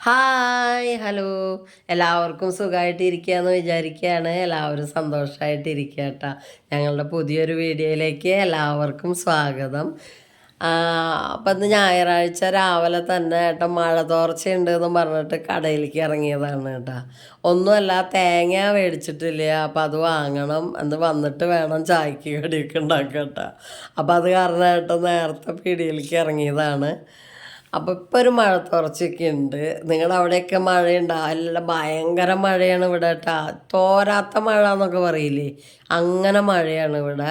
Hi hello. എല്ലാവർക്കും സുഖമായിട്ട് ഇരിക്കുകയെന്ന് വിചാരിക്കുകയാണ് എല്ലാവരും സന്തോഷമായിട്ട് ഇരിക്കുക കേട്ടോ ഞങ്ങളുടെ പുതിയൊരു വീഡിയോയിലേക്ക് എല്ലാവർക്കും സ്വാഗതം. അപ്പം ഇന്ന് ഞായറാഴ്ച രാവിലെ തന്നെ ഏട്ടാ മഴ തോർച്ചയുണ്ട് എന്ന് പറഞ്ഞിട്ട് കടയിലേക്ക് ഇറങ്ങിയതാണ് കേട്ടോ ഒന്നുമല്ല തേങ്ങ മേടിച്ചിട്ടില്ല അപ്പം അത് വാങ്ങണം. എന്ന് വന്നിട്ട് വേണം ചായക്ക് കടിയൊക്കെ ഉണ്ടാക്കാം കേട്ടോ അപ്പം അത് കാരണം ഏട്ടൻ നേരത്തെ പീടിയിലേക്ക് ഇറങ്ങിയതാണ്. അപ്പോൾ ഇപ്പോൾ ഒരു മഴ തുറച്ചൊക്കെ ഉണ്ട്. നിങ്ങളുടെ അവിടെയൊക്കെ മഴയുണ്ടോ? അല്ല ഭയങ്കര മഴയാണ് ഇവിടെ കേട്ടോ തോരാത്ത മഴ എന്നൊക്കെ പറയില്ലേ? അങ്ങനെ മഴയാണ് ഇവിടെ.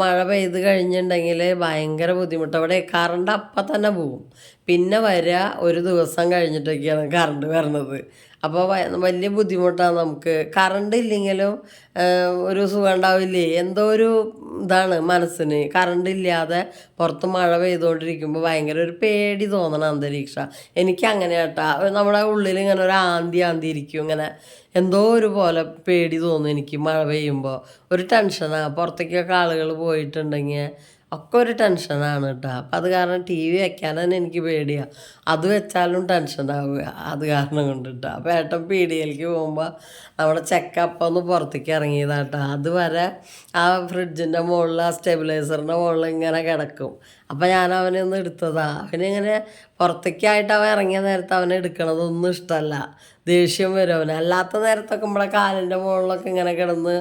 മഴ പെയ്ത് കഴിഞ്ഞിട്ടുണ്ടെങ്കിൽ ഭയങ്കര ബുദ്ധിമുട്ട്. അവിടെ കറണ്ട് അപ്പം തന്നെ പോവും. പിന്നെ വരിക ഒരു ദിവസം കഴിഞ്ഞിട്ടൊക്കെയാണ് കറണ്ട് വരണത്. അപ്പോൾ വലിയ ബുദ്ധിമുട്ടാണ് നമുക്ക്. കറണ്ട് ഇല്ലെങ്കിലും ഒരു സുഖം ഉണ്ടാവില്ലേ എന്തോ ഒരു ഇതാണ് മനസ്സിന്. കറണ്ട് ഇല്ലാതെ പുറത്ത് മഴ പെയ്തുകൊണ്ടിരിക്കുമ്പോൾ ഭയങ്കര ഒരു പേടി തോന്നണം അന്തരീക്ഷം. എനിക്ക് അങ്ങനെ കേട്ടാ. നമ്മുടെ ഉള്ളിൽ ഇങ്ങനെ ഒരു ആന്തി ആന്തി ഇരിക്കും. ഇങ്ങനെ എന്തോ ഒരു പോലെ പേടി തോന്നും എനിക്ക് മഴ പെയ്യുമ്പോൾ ഒരു ടെൻഷനാണ് പുറത്തേക്കൊക്കെ ആളുകൾ പോയിട്ടുണ്ടെങ്കിൽ ഒക്കെ ഒരു ടെൻഷനാണ് കേട്ടോ അപ്പം അത് കാരണം ടി വി വയ്ക്കാൻ തന്നെ എനിക്ക് പേടിയാണ് അത് വെച്ചാലും ടെൻഷനാവുക അത് കാരണം കൊണ്ട് കേട്ടോ അപ്പം ഏട്ടൻ പി ഡി എൽക്ക് പോകുമ്പോൾ നമ്മുടെ ചെക്കപ്പം ഒന്ന് പുറത്തേക്ക് ഇറങ്ങിയതാട്ടോ അതുവരെ ആ ഫ്രിഡ്ജിന്റെ മുകളിൽ ആ സ്റ്റെബിലൈസറിന്റെ മുകളിൽ ഇങ്ങനെ കിടക്കും. അപ്പം ഞാൻ അവനെ ഒന്ന് എടുത്തതാ. അവനിങ്ങനെ പുറത്തേക്കായിട്ട് അവൻ ഇറങ്ങിയ നേരത്തെ അവനെ എടുക്കണതൊന്നും ഇഷ്ടമല്ല ദേഷ്യം വരും അവന്. അല്ലാത്ത നേരത്തൊക്കെ നമ്മളെ കാലിന്റെ മുകളിലൊക്കെ ഇങ്ങനെ കിടന്ന്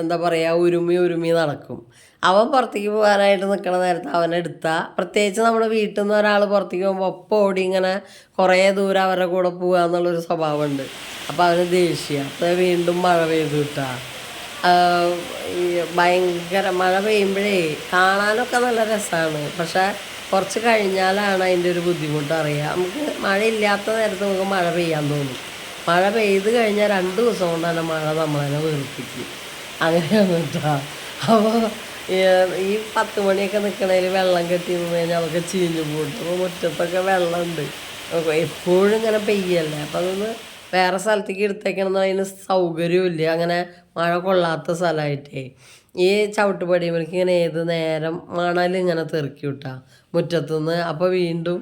എന്താ പറയുക ഉരുമി ഉരുമി നടക്കും. അവൻ പുറത്തേക്ക് പോകാനായിട്ട് നിൽക്കണ നേരത്ത് അവനെടുത്താൽ പ്രത്യേകിച്ച് നമ്മുടെ വീട്ടിൽ നിന്ന് ഒരാൾ പുറത്തേക്ക് പോകുമ്പോൾ ഒപ്പം ഓടി ഇങ്ങനെ കുറേ ദൂരം അവരുടെ കൂടെ പോകുക എന്നുള്ളൊരു സ്വഭാവമുണ്ട്. അപ്പോൾ അവന് ദേഷ്യം. അപ്പോൾ വീണ്ടും മഴ പെയ്തു കിട്ടുക ഭയങ്കര മഴ പെയ്യുമ്പോഴേ കാണാനൊക്കെ നല്ല രസമാണ് പക്ഷേ കുറച്ച് കഴിഞ്ഞാലാണ് അതിന്റെ ഒരു ബുദ്ധിമുട്ട് അറിയുക നമുക്ക് മഴയില്ലാത്ത നേരത്ത് നമുക്ക് മഴ പെയ്യാൻ തോന്നും. മഴ പെയ്ത് കഴിഞ്ഞാൽ രണ്ട് ദിവസം കൊണ്ട് തന്നെ മഴ നമ്മളതിനെ വെറുപ്പിക്കും അങ്ങനെയാണ് കേട്ടോ അപ്പോൾ ഈ പത്ത് മണിയൊക്കെ നിൽക്കണതിൽ വെള്ളം കെട്ടി നിന്ന് കഴിഞ്ഞാൽ അതൊക്കെ ചീഞ്ഞു പോയിട്ട് അപ്പോൾ മുറ്റത്തൊക്കെ വെള്ളമുണ്ട്. എപ്പോഴും ഇങ്ങനെ പെയ്യല്ലേ? അപ്പം അതൊന്ന് വേറെ സ്ഥലത്തേക്ക് എടുത്തേക്കണം അതിന് സൗകര്യമില്ല അങ്ങനെ മഴ കൊള്ളാത്ത സ്ഥലമായിട്ടേ. ഈ ചവിട്ടുപടിയുമ്പോഴേക്ക് ഇങ്ങനെ ഏത് നേരം മണൽ ഇങ്ങനെ തെറുക്കി വിട്ടാ മുറ്റത്തുനിന്ന്. അപ്പോൾ വീണ്ടും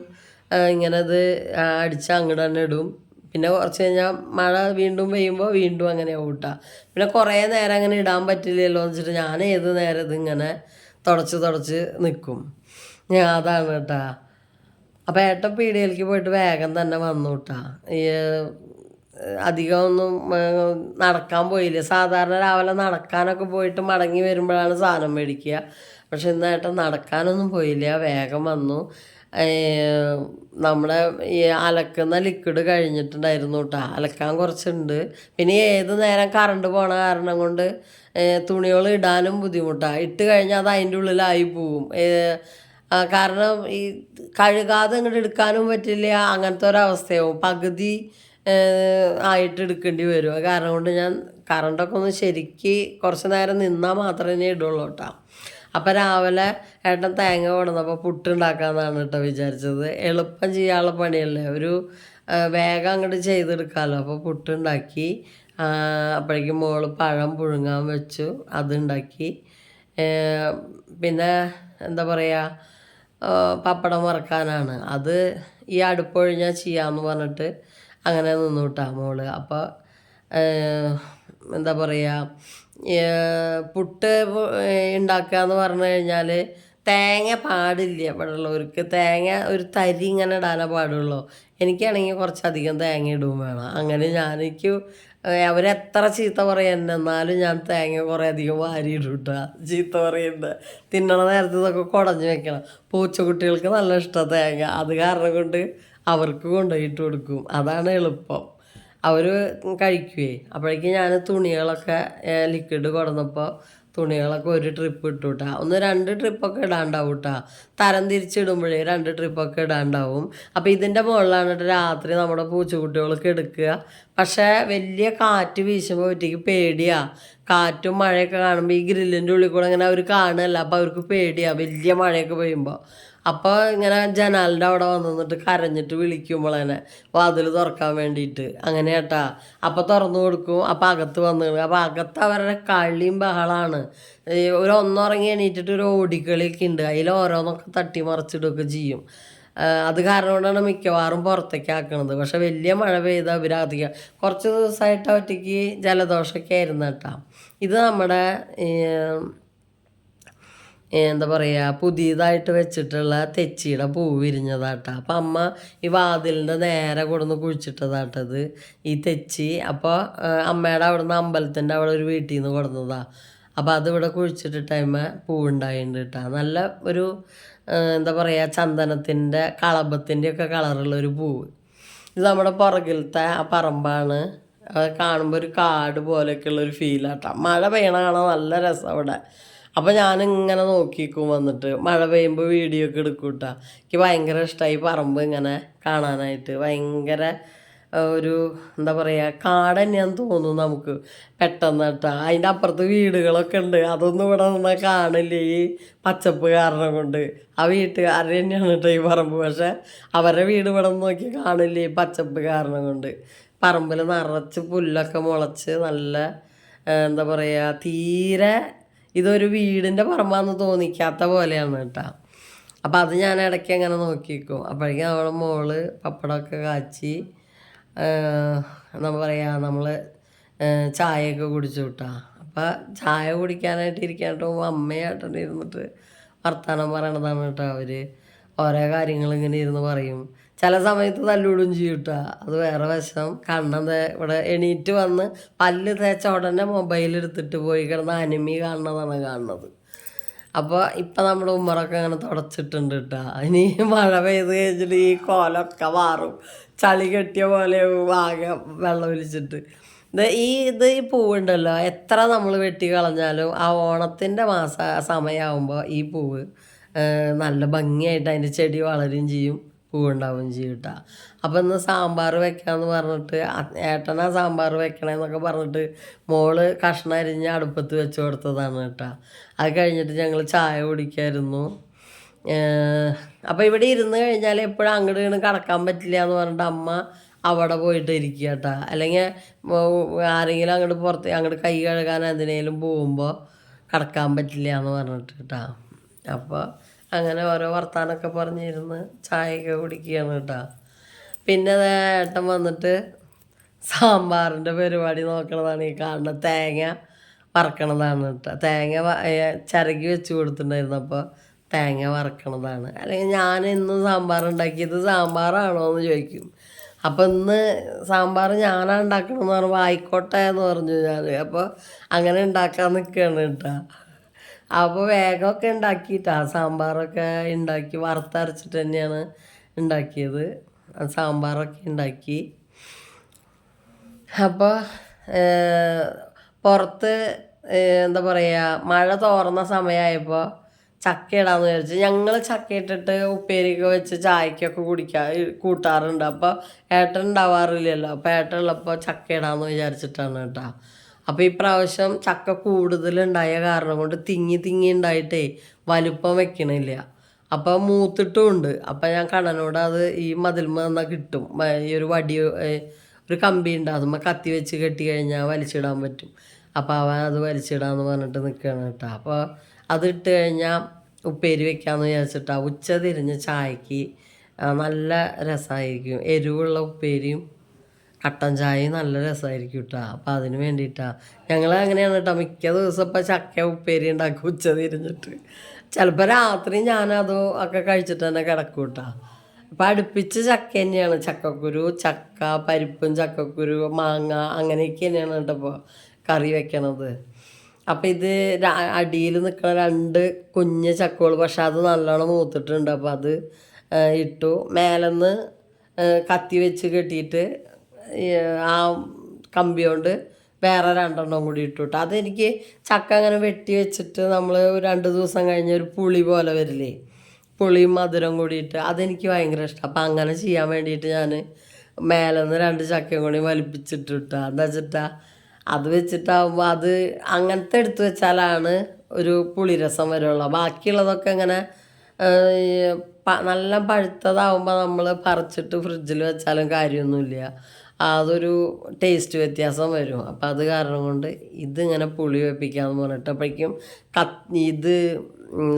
ഇങ്ങനെ ഇത് അടിച്ച് അങ്ങോട്ട് തന്നെ ഇടും. പിന്നെ കുറച്ച് കഴിഞ്ഞാൽ മഴ വീണ്ടും പെയ്യുമ്പോൾ വീണ്ടും അങ്ങനെ ഊട്ടാ പിന്നെ കുറേ നേരം അങ്ങനെ ഇടാൻ പറ്റില്ലല്ലോ എന്ന് വെച്ചിട്ട് ഞാൻ ഏത് നേരം ഇതിങ്ങനെ തുടച്ച് തുടച്ച് നിൽക്കും ഞാൻ അതാണ് കേട്ടാ. അപ്പോൾ ഏട്ടൻ പീടികയിലേക്ക് പോയിട്ട് വേഗം തന്നെ വന്നു കേട്ടാ. ഈ ഏഹ്, അധികം ഒന്നും നടക്കാൻ പോയില്ല. സാധാരണ രാവിലെ നടക്കാനൊക്കെ പോയിട്ട് മടങ്ങി വരുമ്പോഴാണ് സാധനം മേടിക്കുക. പക്ഷെ ഇന്ന് ഏട്ടൻ നടക്കാനൊന്നും പോയില്ല. വേഗം വന്നു. നമ്മുടെ ഈ അലക്കുന്ന ലിക്വിഡ് കഴിഞ്ഞിട്ടുണ്ടായിരുന്നു കേട്ടോ അലക്കാൻ കുറച്ചുണ്ട്. പിന്നെ ഏത് നേരം കറണ്ട് പോണ കാരണം കൊണ്ട് തുണികൾ ഇടാനും ബുദ്ധിമുട്ടാണ് ഇട്ട് കഴിഞ്ഞാൽ അത് അതിന്റെ ഉള്ളിലായി പോവും. കാരണം ഈ കഴുകാതെ ഇങ്ങോട്ട് എടുക്കാനും പറ്റില്ല. അങ്ങനത്തെ ഒരവസ്ഥയാവും. പകുതി ആയിട്ട് എടുക്കേണ്ടി വരും. കാരണം കൊണ്ട് ഞാൻ കറണ്ടൊക്കെ ഒന്ന് ശരിക്ക് കുറച്ച് നേരം നിന്നാൽ മാത്രമേ ഇടുള്ളൂ കേട്ടോ അപ്പം രാവിലെ ഏട്ടൻ തേങ്ങ കൊണ്ടുവന്നപ്പോൾ പുട്ടുണ്ടാക്കാമെന്നാണ് കേട്ടോ വിചാരിച്ചത്. എളുപ്പം ചെയ്യാനുള്ള പണിയല്ലേ? ഒരു വേഗം അങ്ങോട്ട് ചെയ്തെടുക്കാമല്ലോ അപ്പോൾ പുട്ടുണ്ടാക്കി അപ്പോഴേക്കും മോൾ പഴം പുഴുങ്ങാൻ വെച്ചു അതുണ്ടാക്കി. പിന്നെ എന്താ പറയുക പപ്പടം വറക്കാനാണ്. അത് ഈ അടുപ്പൊഴിഞ്ഞാൽ ചെയ്യാമെന്ന് പറഞ്ഞിട്ട് അങ്ങനെ നിന്നു വിട്ടാ മോൾ. അപ്പോൾ എന്താ പറയുക പുട്ട് ഉണ്ടാക്കുക എന്ന് പറഞ്ഞു കഴിഞ്ഞാൽ തേങ്ങ പാടില്ല ഇവിടെ തേങ്ങ ഒരു തരി ഇങ്ങനെ ഇടാനേ പാടുള്ളൂ. എനിക്കാണെങ്കിൽ കുറച്ചധികം തേങ്ങ ഇടും വേണം. അങ്ങനെ ഏഹ് അവരെത്ര ചീത്ത പറയുന്നത് എന്നാലും ഞാൻ തേങ്ങ കുറേ അധികം വാരി ഇടും കേട്ടോ ചീത്ത പറയുന്നത് തിന്നണ നേരത്തെ ഇതൊക്കെ കുടഞ്ഞു വെക്കണം. പൂച്ചക്കുട്ടികൾക്ക് നല്ല ഇഷ്ടം തേങ്ങ. അത് കാരണം കൊണ്ട് അവർക്ക് കൊണ്ടുപോയിട്ട് കൊടുക്കും. അതാണ് എളുപ്പം. അവർ കഴിക്കുവേ. അപ്പോഴേക്കും ഞാൻ തുണികളൊക്കെ ലിക്വിഡ് കൊടുന്നപ്പോൾ തുണികളൊക്കെ ഒരു ട്രിപ്പ് ഇട്ടു കേട്ടാ ഒന്ന് രണ്ട് ട്രിപ്പൊക്കെ ഇടാണ്ടാവും കേട്ടാ തരം തിരിച്ചിടുമ്പോഴേ രണ്ട് ട്രിപ്പൊക്കെ ഇടാണ്ടാവും. അപ്പോൾ ഇതിന്റെ മുകളിലാണ് കേട്ടോ രാത്രി നമ്മുടെ പൂച്ചക്കുട്ടികൾക്ക് എടുക്കുക പക്ഷേ വലിയ കാറ്റ് വീശുമ്പോൾ ഒറ്റയ്ക്ക് പേടിയാ. കാറ്റും മഴയൊക്കെ കാണുമ്പോൾ ഈ ഗ്രില്ലിന്റെ ഉള്ളിൽ കൂടെ ഇങ്ങനെ അവർ കാണുകയല്ല അപ്പോൾ അവർക്ക് പേടിയാ. വലിയ മഴയൊക്കെ പെയ്യുമ്പോൾ അപ്പോൾ ഇങ്ങനെ ജനാലിന്റെ അവിടെ വന്ന് നിന്നിട്ട് കരഞ്ഞിട്ട് വിളിക്കുമ്പോൾ തന്നെ വാതിൽ തുറക്കാൻ വേണ്ടിയിട്ട്. അങ്ങനെ കേട്ടാ അപ്പോൾ തുറന്നു കൊടുക്കും. അപ്പോൾ അകത്ത് വന്നു. അപ്പോൾ അകത്ത് അവരുടെ കളിയും ബഹളമാണ് ഒരു ഒന്നുറങ്ങി എണീറ്റിട്ട് ഒരു ഓടിക്കളിയൊക്കെ ഉണ്ട്. അതിൽ ഓരോന്നൊക്കെ തട്ടി മറിച്ചിടുകയൊക്കെ ചെയ്യും അത് കാരണം കൊണ്ടാണ് മിക്കവാറും പുറത്തേക്ക് ആക്കണത്. പക്ഷെ വലിയ മഴ പെയ്താൽ ഇവരധികം കുറച്ച് ദിവസമായിട്ട് ഒറ്റയ്ക്ക് ജലദോഷമൊക്കെ ആയിരുന്നു കേട്ടോ ഇത് നമ്മുടെ എന്താ പറയുക പുതിയതായിട്ട് വെച്ചിട്ടുള്ള തെച്ചിയുടെ പൂ വിരിഞ്ഞതാട്ടോ. അപ്പം അമ്മ ഈ വാതിലിന്റെ നേരെ കൊടുന്ന് കുഴിച്ചിട്ടതാട്ടത് ഈ തെച്ചി അപ്പോൾ അമ്മയുടെ അവിടുന്ന് അമ്പലത്തിന്റെ അവിടെ ഒരു വീട്ടിൽ നിന്ന് കൊടുന്നതാ അപ്പോൾ അതിവിടെ കുഴിച്ചിട്ടിട്ടമ്മ പൂവുണ്ടായിട്ടുണ്ട് കേട്ടോ നല്ല ഒരു എന്താ പറയുക ചന്ദനത്തിന്റെ കളഭത്തിന്റെ ഒക്കെ കളറുള്ള ഒരു പൂവ് ഇത് നമ്മുടെ പുറകിലത്തെ ആ പറമ്പാണ്. അത് കാണുമ്പോൾ ഒരു കാട് പോലെയൊക്കെയുള്ള ഒരു ഫീലാട്ടോ മഴ പെയ്യണ കാണാൻ നല്ല രസം അവിടെ അപ്പോൾ ഞാനിങ്ങനെ നോക്കിക്കും വന്നിട്ട്. മഴ പെയ്യുമ്പോൾ വീഡിയോ ഒക്കെ എടുക്കും കേട്ടോ എനിക്ക് ഭയങ്കര ഇഷ്ടമായി പറമ്പ് ഇങ്ങനെ കാണാനായിട്ട്. ഭയങ്കര ഒരു എന്താ പറയുക കാട് തന്നെയാന്ന് തോന്നുന്നു നമുക്ക്. പെട്ടെന്ന് കേട്ടോ. അതിന്റെ അപ്പുറത്ത് വീടുകളൊക്കെ ഉണ്ട്. അതൊന്നും ഇവിടെ നിന്നാൽ കാണില്ല ഈ പച്ചപ്പ് കാരണം കൊണ്ട്. ആ വീട്ടുകാർ തന്നെയാണ് കേട്ടോ ഈ പറമ്പ്. പക്ഷെ അവരുടെ വീട് ഇവിടെ നിന്ന് നോക്കി കാണില്ല ഈ പച്ചപ്പ് കാരണം കൊണ്ട്. പറമ്പിൽ നിറച്ച് പുല്ലൊക്കെ മുളച്ച് നല്ല എന്താ പറയുക തീരെ ഇതൊരു വീടിന്റെ പറമ്പാന്ന് തോന്നിക്കാത്ത പോലെയാണ് കേട്ടോ. അപ്പം അത് ഞാൻ ഇടയ്ക്ക് അങ്ങനെ നോക്കിക്കും അപ്പോഴേക്കും നമ്മളെ മോൾ പപ്പടമൊക്കെ കാച്ചി എന്താ പറയുക നമ്മൾ ചായയൊക്കെ കുടിച്ചു വിട്ടാ. അപ്പം ചായ കുടിക്കാനായിട്ട് ഇരിക്കാനായിട്ട് പോകുമ്പോൾ അമ്മയായിട്ടുണ്ട് ഇരുന്നിട്ട് വർത്തമാനം പറയണതാണ് കേട്ടോ അവർ ഓരോ കാര്യങ്ങൾ ഇങ്ങനെ ഇരുന്ന് പറയും. ചില സമയത്ത് തല്ലൂടും ചെയ്യും കേട്ടോ അത് വേറെ വശം കണ്ണത് ഇവിടെ എണീറ്റ് വന്ന് പല്ല് തേച്ച ഉടനെ മൊബൈൽ എടുത്തിട്ട് പോയി കിടന്ന് അനിമി കാണുന്നതാണ് കാണുന്നത്. അപ്പോൾ ഇപ്പം നമ്മുടെ ഉമ്മറൊക്കെ അങ്ങനെ തുടച്ചിട്ടുണ്ട് കേട്ടോ. ഇനി മഴ പെയ്ത് കഴിഞ്ഞിട്ട് ഈ കോലൊക്കെ മാറും ചളി കെട്ടിയ പോലെ ആകെ വെള്ളം ഒലിച്ചിട്ട്. ഇത് ഈ ഇത് ഈ പൂവുണ്ടല്ലോ. എത്ര നമ്മൾ വെട്ടി കളഞ്ഞാലും ആ ഓണത്തിന്റെ മാസ സമയമാകുമ്പോൾ ഈ പൂവ് നല്ല ഭംഗിയായിട്ട് അതിന്റെ ചെടി വളരുകയും ചെയ്യും. പൂവുണ്ടാവുകയും ചെയ്യും കേട്ടോ അപ്പം ഇന്ന് സാമ്പാർ വെക്കാമെന്ന് പറഞ്ഞിട്ട് ഏട്ടനാ സാമ്പാർ വെക്കണേന്നൊക്കെ പറഞ്ഞിട്ട് മോൾ കഷ്ണം അരിഞ്ഞ് അടുപ്പത്ത് വെച്ച് കൊടുത്തതാണ് കേട്ടോ. അത് കഴിഞ്ഞിട്ട് ഞങ്ങൾ ചായ കുടിക്കായിരുന്നു. അപ്പോൾ ഇവിടെ ഇരുന്ന് കഴിഞ്ഞാൽ എപ്പോഴും അങ്ങോട്ട് വീണ് കടക്കാൻ പറ്റില്ല എന്ന് പറഞ്ഞിട്ട് അമ്മ അവിടെ പോയിട്ട് ഇരിക്കുക കേട്ടോ. അല്ലെങ്കിൽ ആരെങ്കിലും അങ്ങോട്ട് പുറത്ത് അങ്ങോട്ട് കൈ കഴുകാൻ എന്തിനേലും പോകുമ്പോൾ കടക്കാൻ പറ്റില്ല എന്ന് പറഞ്ഞിട്ട് കേട്ടോ. അപ്പോൾ അങ്ങനെ ഓരോ വർത്താനമൊക്കെ പറഞ്ഞിരുന്ന് ചായയൊക്കെ കുടിക്കുകയാണ് കേട്ടോ. പിന്നെ ഏട്ടൻ വന്നിട്ട് സാമ്പാറിന്റെ പരിപാടി നോക്കണതാണ്. ഈ കാണുന്ന തേങ്ങ വറക്കണതാണ് കേട്ടോ. തേങ്ങ ചിരകി വെച്ച് കൊടുത്തിട്ടുണ്ടായിരുന്നു അപ്പോൾ തേങ്ങ വറക്കണതാണ്. അല്ലെങ്കിൽ ഞാൻ ഇന്ന് സാമ്പാർ ഉണ്ടാക്കിയത് സാമ്പാറാണോ എന്ന് ചോദിക്കും. അപ്പം ഇന്ന് സാമ്പാർ ഞാനാണ് ഉണ്ടാക്കണമെന്ന് പറയുമ്പോൾ ആയിക്കോട്ടെ എന്ന് പറഞ്ഞു ഞാൻ. അപ്പോൾ അങ്ങനെ ഉണ്ടാക്കാൻ നിൽക്കുകയാണ് കേട്ടോ. അപ്പോൾ വേഗമൊക്കെ ഉണ്ടാക്കിയിട്ടാ സാമ്പാറൊക്കെ ഉണ്ടാക്കി വറുത്തരച്ചിട്ട് തന്നെയാണ് ഉണ്ടാക്കിയത്. ആ സാമ്പാറൊക്കെ ഉണ്ടാക്കി. അപ്പോൾ പുറത്ത് എന്താ പറയുക മഴ തോർന്ന സമയമായപ്പോൾ ചക്ക ഇടാന്ന് വിചാരിച്ചു ഞങ്ങൾ ചക്ക ഇട്ടിട്ട് ഉപ്പേരിയൊക്കെ വെച്ച് ചായക്കൊക്കെ കുടിക്കാ കൂട്ടാറുണ്ട്. അപ്പോൾ ഏട്ടൻ ഉണ്ടാവാറില്ലല്ലോ. അപ്പോൾ ഏട്ടൻ ഉള്ളപ്പോൾ ചക്ക ഇടാന്ന് വിചാരിച്ചിട്ടാണ് കേട്ടോ. അപ്പോൾ ഈ പ്രാവശ്യം ചക്ക കൂടുതലുണ്ടായ കാരണം കൊണ്ട് തിങ്ങി തിങ്ങി ഉണ്ടായിട്ടേ വലുപ്പം വെക്കണില്ല. അപ്പോൾ മൂത്തിട്ടും ഉണ്ട് അപ്പോൾ ഞാൻ കണ്ണനോട് അത് ഈ മതിൽമ കിട്ടും. ഈ ഒരു വടി ഒരു കമ്പി ഉണ്ട്. അതുമ്മ കത്തി വെച്ച് കെട്ടി കഴിഞ്ഞാൽ വലിച്ചിടാൻ പറ്റും. അപ്പോൾ അവൻ അത് വലിച്ചിടാന്ന് പറഞ്ഞിട്ട് നിൽക്കുകയാണ് കേട്ടോ. അപ്പോൾ അത് ഇട്ട് കഴിഞ്ഞാൽ ഉപ്പേരി വെക്കാമെന്ന് വിചാരിച്ചിട്ടാണ് ഉച്ച തിരിഞ്ഞ് ചായക്ക് നല്ല രസമായിരിക്കും എരിവുള്ള ഉപ്പേരിയും കട്ടൻ ചായയും നല്ല രസമായിരിക്കും കേട്ടോ അപ്പം അതിന് വേണ്ടിയിട്ടാണ് ഞങ്ങൾ അങ്ങനെയാണ് കേട്ടോ മിക്ക ദിവസം ഇപ്പം ചക്ക ഉപ്പേരി ഉണ്ടാക്കും ഉച്ച തിരിഞ്ഞിട്ട്. ചിലപ്പോൾ രാത്രി ഞാനത് ഒക്കെ കഴിച്ചിട്ട് തന്നെ കിടക്കും കേട്ടോ അപ്പം അടുപ്പിച്ച് ചക്ക തന്നെയാണ്. ചക്കക്കുരു ചക്ക പരിപ്പും ചക്കക്കുരു മാങ്ങ അങ്ങനെയൊക്കെ തന്നെയാണ് കേട്ടോ ഇപ്പോൾ കറി വെക്കണത്. അപ്പം ഇത് അടിയിൽ നിൽക്കുന്ന രണ്ട് കുഞ്ഞ് ചക്കകൾ പക്ഷെ അത് നല്ലോണം മൂത്തിട്ടുണ്ട്. അപ്പോൾ അത് ഇട്ടു. മേലെന്ന് കത്തി വെച്ച് കെട്ടിയിട്ട് ആ കമ്പി കൊണ്ട് വേറെ രണ്ടെണ്ണം കൂടി ഇട്ടു കേട്ടോ അതെനിക്ക് ചക്ക അങ്ങനെ വെട്ടി വെച്ചിട്ട് നമ്മൾ രണ്ട് ദിവസം കഴിഞ്ഞ് ഒരു പുളി പോലെ വരില്ലേ? പുളിയും മധുരം കൂടിയിട്ട് അതെനിക്ക് ഭയങ്കര ഇഷ്ടം. അപ്പം അങ്ങനെ ചെയ്യാൻ വേണ്ടിയിട്ട് ഞാൻ മേലെ നിന്ന് രണ്ട് ചക്കയും കൂടി വലിപ്പിച്ചിട്ട് ഇട്ടാ എന്താ വെച്ചിട്ടാ? അത് വെച്ചിട്ടാകുമ്പോൾ അത് അങ്ങനത്തെ എടുത്ത് വെച്ചാലാണ് ഒരു പുളിരസം വരുള്ളൂ. ബാക്കിയുള്ളതൊക്കെ ഇങ്ങനെ നല്ല പഴുത്തതാവുമ്പോൾ നമ്മൾ പറിച്ചിട്ട് ഫ്രിഡ്ജിൽ വെച്ചാലും കാര്യമൊന്നുമില്ല. അതൊരു ടേസ്റ്റ് വ്യത്യാസം വരും. അപ്പം അത് കാരണം കൊണ്ട് ഇതിങ്ങനെ പുളി വെപ്പിക്കാമെന്ന് പറഞ്ഞിട്ട് അപ്പോഴേക്കും കത്ത് ഇത്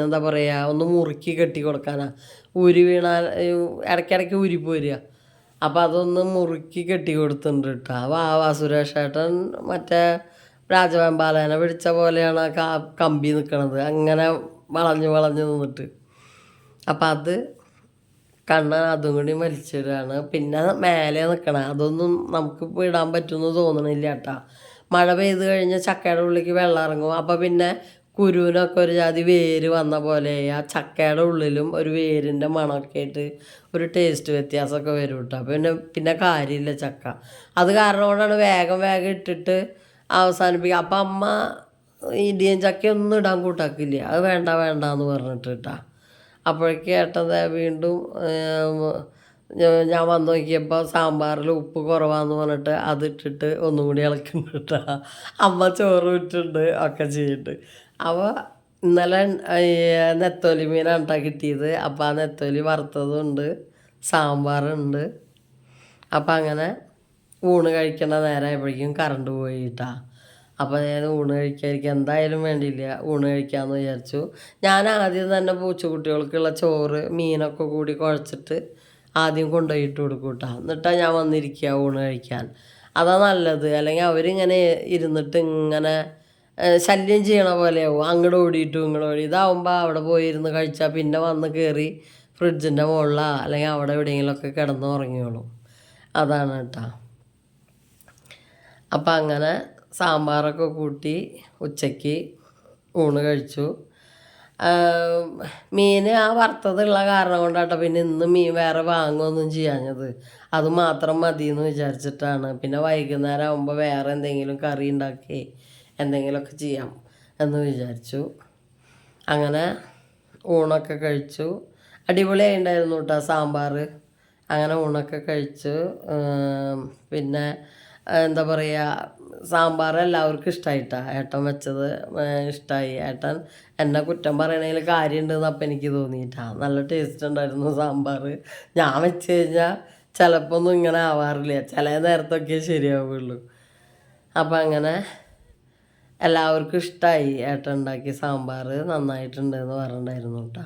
എന്താ പറയുക ഒന്ന് മുറുക്കി കെട്ടി കൊടുക്കാനാ. ഉരി വീണാൽ ഇടയ്ക്കിടയ്ക്ക് ഉരി പോരുക. അപ്പം അതൊന്ന് മുറുക്കി കെട്ടി കൊടുത്തിട്ടുണ്ട് കേട്ടോ അപ്പോൾ ആവാ സുരേഷേട്ടൻ മറ്റേ രാജവെമ്പാലേനെ പിടിച്ച പോലെയാണ് ആ കമ്പി നിൽക്കണത് അങ്ങനെ വളഞ്ഞ് വളഞ്ഞ് നിന്നിട്ട്. അപ്പം അത് കണ്ണ് അതും കൂടി മരിച്ചവരാണ്. പിന്നെ മേലെ നിൽക്കണം അതൊന്നും നമുക്ക് ഇടാൻ പറ്റുമെന്ന് തോന്നണില്ല കേട്ടാ. മഴ പെയ്ത് കഴിഞ്ഞാൽ ചക്കയുടെ ഉള്ളിലേക്ക് വെള്ളം ഇറങ്ങും. അപ്പം പിന്നെ കുരുവിനൊക്കെ ഒരു ജാതി വേര് വന്ന പോലെ ആ ചക്കയുടെ ഉള്ളിലും ഒരു വേരിന്റെ മണമൊക്കെ ആയിട്ട് ഒരു ടേസ്റ്റ് വ്യത്യാസമൊക്കെ വരും കേട്ടോ. പിന്നെ പിന്നെ കാര്യമില്ല ചക്ക. അത് കാരണം കൊണ്ടാണ് വേഗം വേഗം ഇട്ടിട്ട് അവസാനിപ്പിക്കുക അപ്പം അമ്മ ഇടിയൻ ചക്കയൊന്നും ഇടാൻ കൂട്ടാക്കില്ല. അത് വേണ്ട വേണ്ട എന്ന് പറഞ്ഞിട്ട് കേട്ടാ. അപ്പോഴേക്ക് ഏട്ടൻ ദേ വീണ്ടും ഞാൻ വന്ന് നോക്കിയപ്പോൾ സാമ്പാറിൽ ഉപ്പ് കുറവാന്ന് പറഞ്ഞിട്ട് അതിട്ടിട്ട് ഒന്നും കൂടി ഇളക്കുന്നുണ്ട് അമ്മ ചോറ് ഇട്ടിട്ടുണ്ട് ഒക്കെ ചെയ്യുന്നുണ്ട് അപ്പോൾ ഇന്നലെ നെത്തോലി മീനാണ് കേട്ടോ കിട്ടിയത്. അപ്പോൾ ആ നെത്തോലി വറുത്തതുണ്ട് സാമ്പാറുണ്ട്. അപ്പം അങ്ങനെ ഊണ് കഴിക്കേണ്ട നേരമായപ്പോഴേക്കും കറണ്ട് പോയിട്ടാ അപ്പോൾ ഞാൻ ഊണ് കഴിക്കാതിരിക്കുക എന്തായാലും വേണ്ടിയില്ല. ഊണ് കഴിക്കാമെന്ന് വിചാരിച്ചു. ഞാൻ ആദ്യം തന്നെ പൂച്ചക്കുട്ടികൾക്കുള്ള ചോറ് മീനൊക്കെ കൂടി കുഴച്ചിട്ട് ആദ്യം കൊണ്ടുപോയിട്ട് കൊടുക്കും കേട്ടോ എന്നിട്ടാണ് ഞാൻ വന്നിരിക്കുക ഊണ് കഴിക്കാൻ. അതാ നല്ലത്. അല്ലെങ്കിൽ അവരിങ്ങനെ ഇരുന്നിട്ട് ഇങ്ങനെ ശല്യം ചെയ്യണ പോലെയാവും അങ്ങോട്ട് ഓടിയിട്ടും ഇങ്ങോട്ട് ഓടി. ഇതാവുമ്പോൾ അവിടെ പോയിരുന്ന് കഴിച്ചാൽ പിന്നെ വന്ന് കയറി ഫ്രിഡ്ജിന്റെ മുകളിലോ അല്ലെങ്കിൽ അവിടെ എവിടെയെങ്കിലുമൊക്കെ കിടന്ന് ഉറങ്ങിയോളും. അതാണ് കേട്ടോ അപ്പം അങ്ങനെ സാമ്പാറൊക്കെ കൂട്ടി ഉച്ചയ്ക്ക് ഊണ് കഴിച്ചു. മീൻ ആ വറുത്തതുള്ള കാരണം കൊണ്ടാട്ടോ പിന്നെ ഇന്ന് മീൻ വേറെ വാങ്ങുകയൊന്നും ചെയ്യാഞ്ഞത്. അത് മാത്രം മതി എന്ന് വിചാരിച്ചിട്ടാണ്. പിന്നെ വൈകുന്നേരം ആകുമ്പോൾ വേറെ എന്തെങ്കിലും കറി ഉണ്ടാക്കി എന്തെങ്കിലുമൊക്കെ ചെയ്യാം എന്ന് വിചാരിച്ചു. അങ്ങനെ ഊണൊക്കെ കഴിച്ചു. അടിപൊളിയായി ഉണ്ടായിരുന്നു കേട്ടോ സാമ്പാർ അങ്ങനെ ഊണൊക്കെ കഴിച്ചു. പിന്നെ എന്താ പറയുക സാമ്പാർ എല്ലാവർക്കും ഇഷ്ടമായിട്ടാണ് ഏട്ടൻ വെച്ചത് ഇഷ്ടമായി ഏട്ടൻ എന്നെ കുറ്റം പറയണതിൽ കാര്യമുണ്ടെന്ന് അപ്പം എനിക്ക് തോന്നിയിട്ടാ. നല്ല ടേസ്റ്റ് ഉണ്ടായിരുന്നു സാമ്പാർ ഞാൻ വെച്ച് കഴിഞ്ഞാൽ ചിലപ്പോൾ ഒന്നും ഇങ്ങനെ ആവാറില്ല. ചില നേരത്തൊക്കെ ശരിയാവുള്ളൂ. അപ്പം അങ്ങനെ എല്ലാവർക്കും ഇഷ്ടമായി ഏട്ടൻ ഉണ്ടാക്കിയ സാമ്പാർ നന്നായിട്ടുണ്ട് എന്ന് പറഞ്ഞിട്ടുണ്ടായിരുന്നു കേട്ടോ.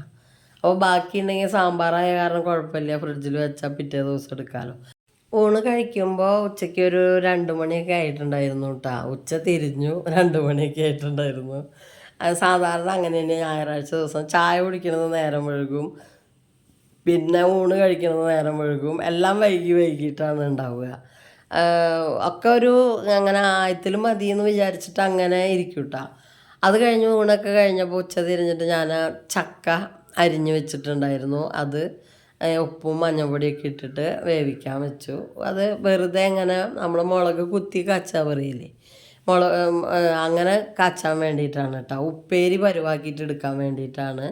അപ്പോൾ ബാക്കി ഉണ്ടെങ്കിൽ സാമ്പാറായ കാരണം കുഴപ്പമില്ല. ഫ്രിഡ്ജിൽ വെച്ചാൽ പിറ്റേ ദിവസം എടുക്കാമല്ലോ ഊണ് കഴിക്കുമ്പോൾ ഉച്ചയ്ക്ക് ഒരു രണ്ട് മണിയൊക്കെ ആയിട്ടുണ്ടായിരുന്നു കേട്ടോ ഉച്ച തിരിഞ്ഞു രണ്ട് മണിയൊക്കെ ആയിട്ടുണ്ടായിരുന്നു. അത് സാധാരണ അങ്ങനെ തന്നെ ഞായറാഴ്ച ദിവസം ചായ കുടിക്കുന്നത് നേരം വഴുകും പിന്നെ ഊണ് കഴിക്കുന്നത് നേരം വഴുകും എല്ലാം വൈകി വൈകിട്ടാണ് ഉണ്ടാവുക. ഒക്കെ ഒരു അങ്ങനെ ആയത്തിൽ മതി എന്ന് വിചാരിച്ചിട്ട് അങ്ങനെ ഇരിക്കും കേട്ടോ അത് കഴിഞ്ഞ് ഊണൊക്കെ കഴിഞ്ഞപ്പോൾ ഉച്ച തിരിഞ്ഞിട്ട് ഞാൻ ചക്ക അരിഞ്ഞു വെച്ചിട്ടുണ്ടായിരുന്നു. അത് ഉപ്പും മഞ്ഞൾപ്പൊടിയൊക്കെ ഇട്ടിട്ട് വേവിക്കാൻ വെച്ചു. അത് വെറുതെ ഇങ്ങനെ നമ്മൾ മുളക് കുത്തി കച്ചാ പറയില്ലേ? മുളക് അങ്ങനെ കാച്ചാൻ വേണ്ടിയിട്ടാണ് കേട്ടോ. ഉപ്പേരി പരുവാക്കിയിട്ട് എടുക്കാൻ വേണ്ടിയിട്ടാണ്.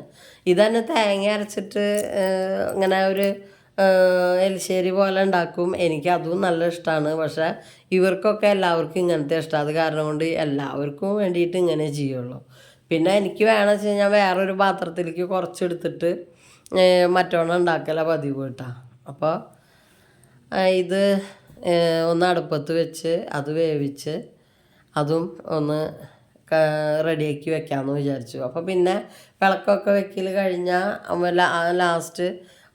ഇതന്നെ തേങ്ങ അരച്ചിട്ട് ഇങ്ങനെ ഒരു എലിശ്ശേരി പോലെ ഉണ്ടാക്കും. എനിക്ക് അതും നല്ല ഇഷ്ടമാണ് പക്ഷേ ഇവർക്കൊക്കെ എല്ലാവർക്കും ഇങ്ങനത്തെ ഇഷ്ടം. അത് കാരണം കൊണ്ട് എല്ലാവർക്കും വേണ്ടിയിട്ട് ഇങ്ങനെ ചെയ്യുള്ളൂ. പിന്നെ എനിക്ക് വേണമെന്ന് വെച്ച് കഴിഞ്ഞാൽ വേറൊരു പാത്രത്തിലേക്ക് കുറച്ചെടുത്തിട്ട് മറ്റോണം ഉണ്ടാക്കല പതിവ് കേട്ടോ. അപ്പോൾ ഇത് ഒന്ന് അടുപ്പത്ത് വെച്ച് അത് വേവിച്ച് അതും ഒന്ന് റെഡിയാക്കി വെക്കാമെന്ന് വിചാരിച്ചു. അപ്പോൾ പിന്നെ വിളക്കൊക്കെ വെക്കൽ കഴിഞ്ഞാൽ ലാസ്റ്റ്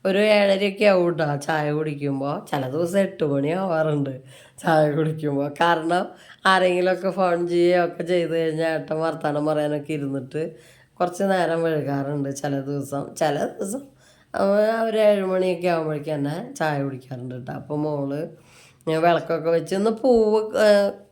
ഒരു ഏഴരയൊക്കെ ആവും കേട്ടോ ചായ കുടിക്കുമ്പോൾ ചില ദിവസം എട്ട് മണി ആവാറുണ്ട് ചായ കുടിക്കുമ്പോൾ കാരണം ആരെങ്കിലുമൊക്കെ ഫോൺ ചെയ്യുകയൊക്കെ ചെയ്ത് കഴിഞ്ഞാൽ ഏട്ടൻ വർത്തമാനം പറയാനൊക്കെ ഇരുന്നിട്ട് കുറച്ച് നേരം വഴുകാറുണ്ട് ചില ദിവസം. ചില ദിവസം അവ- ഒരു ഏഴ് മണിയൊക്കെ ആകുമ്പോഴേക്കും തന്നെ ചായ കുടിക്കാറുണ്ട് കേട്ടോ. അപ്പോൾ മോൾ വിളക്കൊക്കെ വെച്ച് ഇന്ന് പൂവ്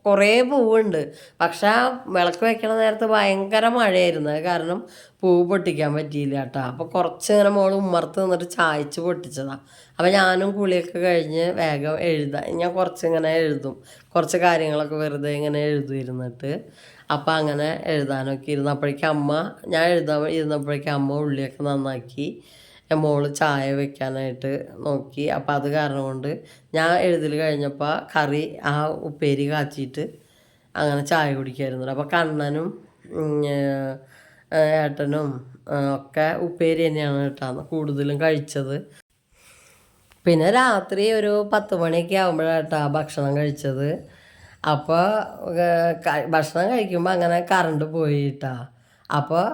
കുറേ പൂവുണ്ട്. പക്ഷെ ആ വിളക്ക് വെക്കണ നേരത്ത് ഭയങ്കര മഴയായിരുന്നു. കാരണം പൂവ് പൊട്ടിക്കാൻ പറ്റിയില്ല കേട്ടോ. അപ്പോൾ കുറച്ച് ഇങ്ങനെ മോൾ ഉമ്മർത്ത് നിന്നിട്ട് ചായച്ച് പൊട്ടിച്ചതാണ് അപ്പോൾ ഞാനും കുളിയൊക്കെ കഴിഞ്ഞ് വേഗം എഴുതാം. ഞാൻ കുറച്ച് ഇങ്ങനെ എഴുതും. കുറച്ച് കാര്യങ്ങളൊക്കെ വെറുതെ ഇങ്ങനെ എഴുതുമായിരുന്നിട്ട് അപ്പോൾ അങ്ങനെ എഴുതാനൊക്കെ ഇരുന്നപ്പോഴേക്കും അമ്മ ഞാൻ എഴുതാൻ ഇരുന്നപ്പോഴേക്കും അമ്മ ഉള്ളിയൊക്കെ നന്നാക്കി മോൾ ചായ വെക്കാനായിട്ട് നോക്കി. അപ്പോൾ അത് കാരണം കൊണ്ട് ഞാൻ എഴുതൽ കഴിഞ്ഞപ്പോൾ കറി ആ ഉപ്പേരി കാച്ചിയിട്ട് അങ്ങനെ ചായ കുടിക്കായിരുന്നു അപ്പോൾ കണ്ണനും ഏട്ടനും ഒക്കെ ഉപ്പേരി തന്നെയാണ് കേട്ടോ കൂടുതലും കഴിച്ചത്. പിന്നെ രാത്രി ഒരു പത്ത് മണിയൊക്കെ ആകുമ്പോഴാട്ടാ ഭക്ഷണം കഴിച്ചത്. അപ്പോൾ ഭക്ഷണം കഴിക്കുമ്പോൾ അങ്ങനെ കറണ്ട് പോയിട്ടാ. അപ്പോൾ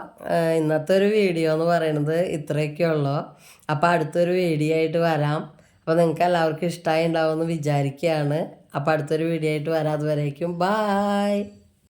ഇന്നത്തെ ഒരു വീഡിയോ എന്ന് പറയുന്നത് ഇത്രയൊക്കെ ഉള്ളൂ അപ്പോൾ അടുത്തൊരു വീഡിയോ ആയിട്ട് വരാം. അപ്പോൾ നിങ്ങൾക്ക് എല്ലാവർക്കും ഇഷ്ടമായി ഉണ്ടാവുമെന്ന് വിചാരിക്കുകയാണ് അപ്പോൾ അടുത്തൊരു വീഡിയോ ആയിട്ട് വരാം. അതുവരേക്കും ബായ്